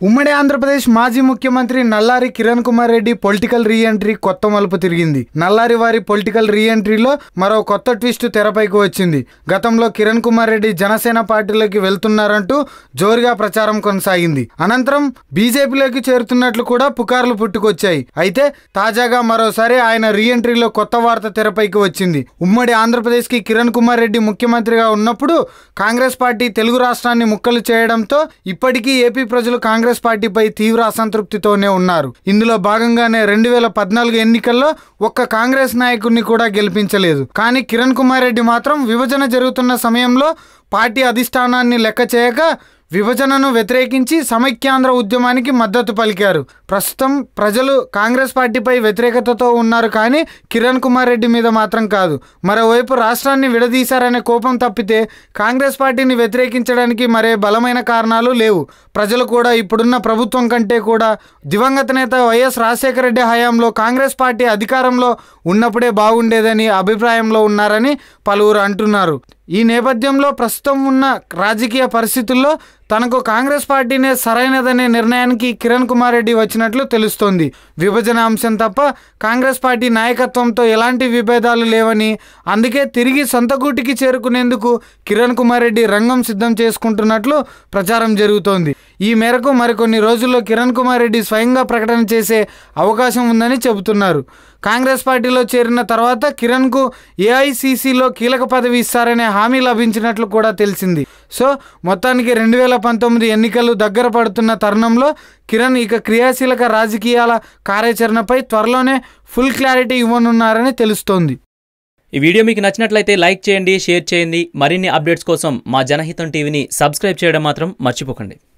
ఉమ్మడి ఆంధ్రప్రదేశ్ మాజీ ముఖ్యమంత్రి నల్లారి కిరణ్ కుమార్ రెడ్డి పొలిటికల్ రీఎంట్రీ కొత్త మలుపు తిరిగింది. నల్లారి వారి పొలిటికల్ రీఎంట్రీలో మరో కొత్త ట్విస్ట్ తెరపైకి వచ్చింది. గతంలో కిరణ్ కుమార్ రెడ్డి జనసేన పార్టీలోకి వెళ్తున్నారంటూ జోరుగా ప్రచారం కొనసాగింది. అనంతరం బీజేపీలోకి చేరుతున్నట్లు కూడా పుకార్లు పుట్టుకొచ్చాయి. అయితే తాజాగా మరోసారి ఆయన రీఎంట్రీలో కొత్త వార్త తెరపైకి వచ్చింది. ఉమ్మడి ఆంధ్రప్రదేశ్కి కిరణ్ కుమార్ రెడ్డి ముఖ్యమంత్రిగా ఉన్నప్పుడు కాంగ్రెస్ పార్టీ తెలుగు రాష్ట్రాన్ని ముక్కలు చేయడంతో ఇప్పటికీ ఏపీ ప్రజలు కాంగ్రెస్ కాంగ్రెస్ పార్టీపై తీవ్ర అసంతృప్తితోనే ఉన్నారు. ఇందులో భాగంగానే రెండు వేల పద్నాలుగు ఎన్నికల్లో ఒక్క కాంగ్రెస్ నాయకుడిని కూడా గెలిపించలేదు. కానీ కిరణ్ కుమార్ రెడ్డి మాత్రం విభజన జరుగుతున్న సమయంలో పార్టీ అధిష్టానాన్ని లెక్క చేయక విభజనను వ్యతిరేకించి సమైక్యాంధ్ర ఉద్యమానికి మద్దతు పలికారు. ప్రస్తుతం ప్రజలు కాంగ్రెస్ పార్టీపై వ్యతిరేకతతో ఉన్నారు కానీ కిరణ్ కుమార్ రెడ్డి మీద మాత్రం కాదు. మరోవైపు రాష్ట్రాన్ని విడదీశారనే కోపం తప్పితే కాంగ్రెస్ పార్టీని వ్యతిరేకించడానికి మరే బలమైన కారణాలు లేవు. ప్రజలు కూడా ఇప్పుడున్న ప్రభుత్వం కంటే కూడా దివంగత నేత వైఎస్ రాజశేఖర రెడ్డి హయాంలో కాంగ్రెస్ పార్టీ అధికారంలో ఉన్నప్పుడే బాగుండేదని అభిప్రాయంలో ఉన్నారని పలువురు అంటున్నారు. ఈ నేపథ్యంలో ప్రస్తుతం ఉన్న రాజకీయ పరిస్థితుల్లో తనకు కాంగ్రెస్ పార్టీనే సరైనదనే నిర్ణయానికి కిరణ్ కుమార్ రెడ్డి వచ్చినట్లు తెలుస్తోంది. విభజన అంశం తప్ప కాంగ్రెస్ పార్టీ నాయకత్వంతో ఎలాంటి విభేదాలు లేవని అందుకే తిరిగి సొంత గూటికి చేరుకునేందుకు కిరణ్ కుమార్ రెడ్డి రంగం సిద్ధం చేసుకుంటున్నట్లు ప్రచారం జరుగుతోంది. ఈ మేరకు మరికొన్ని రోజుల్లో కిరణ్ కుమార్ రెడ్డి స్వయంగా ప్రకటన చేసే అవకాశం ఉందని చెబుతున్నారు. కాంగ్రెస్ పార్టీలో చేరిన తర్వాత కిరణ్కు ఏఐసిసిలో కీలక పదవి ఇస్తారనే హామీ లభించినట్లు కూడా తెలిసింది. సో మొత్తానికి రెండు వేల పంతొమ్మిది ఎన్నికలు దగ్గర పడుతున్న తరుణంలో కిరణ్ ఇక క్రియాశీలక రాజకీయాల కార్యాచరణపై త్వరలోనే ఫుల్ క్లారిటీ ఇవ్వనున్నారని తెలుస్తోంది. ఈ వీడియో మీకు నచ్చినట్లయితే లైక్ చేయండి షేర్ చేయండి. మరిన్ని అప్డేట్స్ కోసం మా జనహితం టీవీని సబ్స్క్రైబ్ చేయడం మాత్రం మర్చిపోకండి.